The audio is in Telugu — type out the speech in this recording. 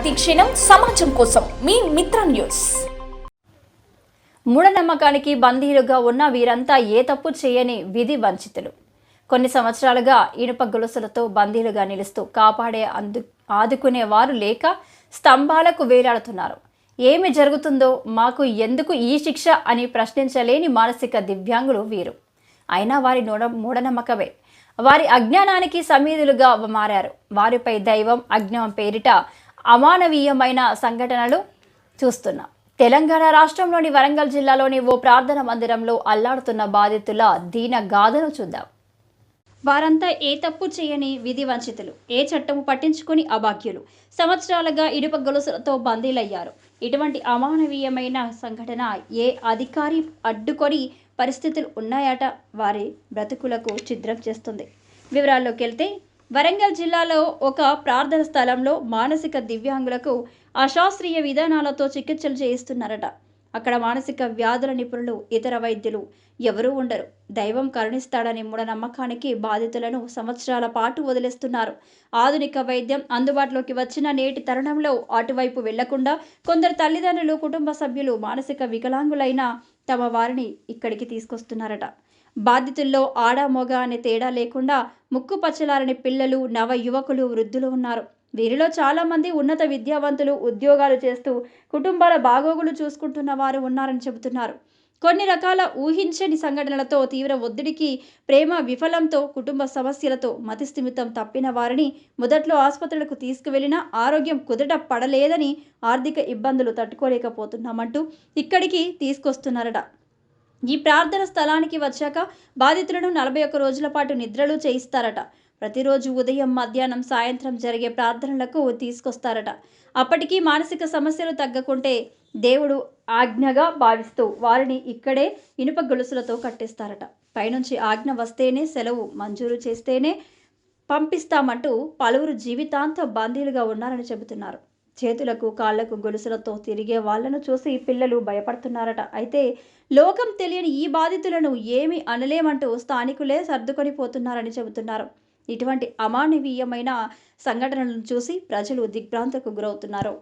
ప్రతిక్షణం సమాజం కోసం మీ మిత్ర న్యూస్. మూఢనమ్మకానికి బందీలుగా ఉన్న వీరంతా ఏ తప్పు చేయని విధి వంచితులు. కొన్ని సంవత్సరాలుగా ఇనుప గొలుసులతో బందీలుగా నిలుస్తూ కాపాడే అందు ఆదుకునే వారు లేక స్తంభాలకు వేలాడుతున్నారు. ఏమి జరుగుతుందో మాకు ఎందుకు ఈ శిక్ష అని ప్రశ్నించలేని మానసిక దివ్యాంగులు వీరు. అయినా వారి నూడ మూఢనమ్మకమే. వారి అజ్ఞానానికి సమీధులుగా మారారు. వారిపై దైవం అజ్ఞానం పేరిట అమానవీయమైన సంఘటనలు చూస్తున్నాం. తెలంగాణ రాష్ట్రంలోని వరంగల్ జిల్లాలోని ఓ ప్రార్థన మందిరంలో అల్లాడుతున్న బాధితుల దీన గాథను చూద్దాం. వారంతా ఏ తప్పు చేయని విధి వంచితులు ఏ చట్టము పట్టించుకుని అభాగ్యులు సంవత్సరాలుగా ఇనుప గొలుసులతో బందీలయ్యారు. ఇటువంటి అమానవీయమైన సంఘటన ఏ అధికారి అడ్డుకొని పరిస్థితులు ఉన్నాయట వారి బ్రతుకులకు ఛిద్రం చేస్తుంది. వివరాల్లోకి వెళ్తే వరంగల్ జిల్లాలో ఒక ప్రార్థన స్థలంలో మానసిక దివ్యాంగులకు అశాస్త్రీయ విధానాలతో చికిత్సలు చేయిస్తున్నారట. అక్కడ మానసిక వ్యాధుల నిపుణులు ఇతర వైద్యులు ఎవరూ ఉండరు. దైవం కరుణిస్తాడనే మూఢనమ్మకానికి బాధితులను సంవత్సరాల పాటు వదిలేస్తున్నారు. ఆధునిక వైద్యం అందుబాటులోకి వచ్చిన నేటి తరుణంలో అటువైపు వెళ్ళకుండా కొందరు తల్లిదండ్రులు కుటుంబ సభ్యులు మానసిక వికలాంగులైన తమ వారిని ఇక్కడికి తీసుకొస్తున్నారట. బాధితుల్లో ఆడ మొగ అనే తేడా లేకుండా ముక్కు పచ్చలారని పిల్లలు నవ యువకులు వృద్ధులు ఉన్నారు. వీరిలో చాలామంది ఉన్నత విద్యావంతులు ఉద్యోగాలు చేస్తూ కుటుంబాల బాగోగులు చూసుకుంటున్న వారు ఉన్నారని చెబుతున్నారు. కొన్ని రకాల ఊహించని సంఘటనలతో తీవ్ర ఒత్తిడికి ప్రేమ విఫలంతో కుటుంబ సమస్యలతో మతిస్థిమితం తప్పిన వారిని మొదట్లో ఆసుపత్రులకు తీసుకువెళ్ళినా ఆరోగ్యం కుదట పడలేదని ఆర్థిక ఇబ్బందులు తట్టుకోలేకపోతున్నామంటూ ఇక్కడికి తీసుకొస్తున్నారట. ఈ ప్రార్థన స్థలానికి వచ్చాక బాధితులను నలభై ఒక్క రోజుల పాటు నిద్రలు చేయిస్తారట. ప్రతిరోజు ఉదయం మధ్యాహ్నం సాయంత్రం జరిగే ప్రార్థనలకు తీసుకొస్తారట. అప్పటికీ మానసిక సమస్యలు తగ్గకుంటే దేవుడు ఆజ్ఞగా భావిస్తూ వారిని ఇక్కడే ఇనుప గొలుసులతో కట్టేస్తారట. పైనుంచి ఆజ్ఞ వస్తేనే సెలవు మంజూరు చేస్తేనే పంపిస్తామంటూ పలువురు జీవితాంత బందీలుగా ఉన్నారని చెబుతున్నారు. చేతులకు కాళ్ళకు గొలుసులతో తిరిగే వాళ్ళను చూసి పిల్లలు భయపడుతున్నారట. అయితే లోకం తెలియని ఈ బాధితులను ఏమి అనలేమంటూ స్థానికులే సర్దుకొని పోతున్నారని చెబుతున్నారు. ఇటువంటి అమానవీయమైన సంఘటనలను చూసి ప్రజలు దిగ్భ్రాంతకు గురవుతున్నారు.